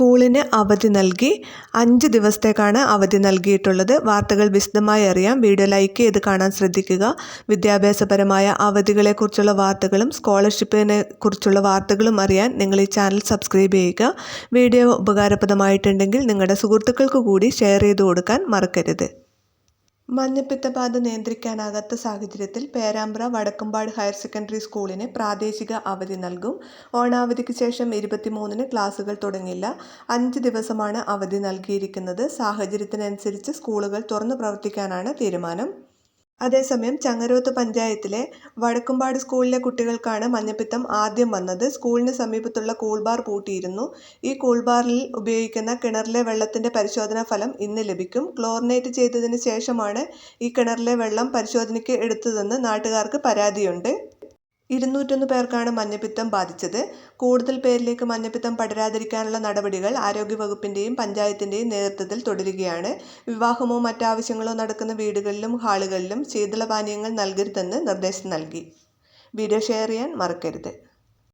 സ്കൂളിന് അവധി നൽകി. അഞ്ച് ദിവസത്തേക്കാണ് അവധി നൽകിയിട്ടുള്ളത്. വാർത്തകൾ വിശദമായി അറിയാം. വീഡിയോ ലൈക്ക് ചെയ്ത് കാണാൻ ശ്രദ്ധിക്കുക. വിദ്യാഭ്യാസപരമായ അവധികളെക്കുറിച്ചുള്ള വാർത്തകളും സ്കോളർഷിപ്പിനെ കുറിച്ചുള്ള വാർത്തകളും അറിയാൻ നിങ്ങൾ ഈ ചാനൽ സബ്സ്ക്രൈബ് ചെയ്യുക. വീഡിയോ ഉപകാരപ്രദമായിട്ടുണ്ടെങ്കിൽ നിങ്ങളുടെ സുഹൃത്തുക്കൾക്ക് കൂടി ഷെയർ ചെയ്ത് കൊടുക്കാൻ മറക്കരുത്. മഞ്ഞപ്പിത്തബാധ നിയന്ത്രിക്കാനാകാത്ത സാഹചര്യത്തിൽ പേരാമ്പ്ര വടക്കുംപാട് ഹയർ സെക്കൻഡറി സ്കൂളിന് പ്രാദേശിക അവധി നൽകും. ഓണാവധിക്ക് ശേഷം ഇരുപത്തിമൂന്നിന് ക്ലാസുകൾ തുടങ്ങില്ല. അഞ്ച് ദിവസമാണ് അവധി നൽകിയിരിക്കുന്നത്. സാഹചര്യത്തിനനുസരിച്ച് സ്കൂളുകൾ തുറന്നു പ്രവർത്തിക്കാനാണ് തീരുമാനം. അതേസമയം ചങ്ങരോത്ത് പഞ്ചായത്തിലെ വടക്കുംപാട് സ്കൂളിലെ കുട്ടികൾക്കാണ് മഞ്ഞപ്പിത്തം ആദ്യം വന്നത്. സ്കൂളിന് സമീപത്തുള്ള കൂൾബാർ പൂട്ടിയിരുന്നു. ഈ കൂൾബാറിൽ ഉപയോഗിക്കുന്ന കിണറിലെ വെള്ളത്തിന്റെ പരിശോധനാ ഫലം ഇന്ന് ലഭിക്കും. ക്ലോറിനേറ്റ് ചെയ്തതിന് ശേഷമാണ് ഈ കിണറിലെ വെള്ളം പരിശോധനയ്ക്ക് എടുത്തതെന്ന് നാട്ടുകാർക്ക് പരാതിയുണ്ട്. ഇരുന്നൂറ്റൊന്ന് പേർക്കാണ് മഞ്ഞപ്പിത്തം ബാധിച്ചത്. കൂടുതൽ പേരിലേക്ക് മഞ്ഞപ്പിത്തം പടരാതിരിക്കാനുള്ള നടപടികൾ ആരോഗ്യവകുപ്പിന്റെയും പഞ്ചായത്തിന്റെയും നേതൃത്വത്തിൽ തുടരുകയാണ്. വിവാഹമോ മറ്റാവശ്യങ്ങളോ നടക്കുന്ന വീടുകളിലും ഹാളുകളിലും ശീതളപാനീയങ്ങൾ നൽകരുതെന്ന് നിർദ്ദേശം നൽകി. വീഡിയോ ഷെയർ ചെയ്യാൻ മറക്കരുത്.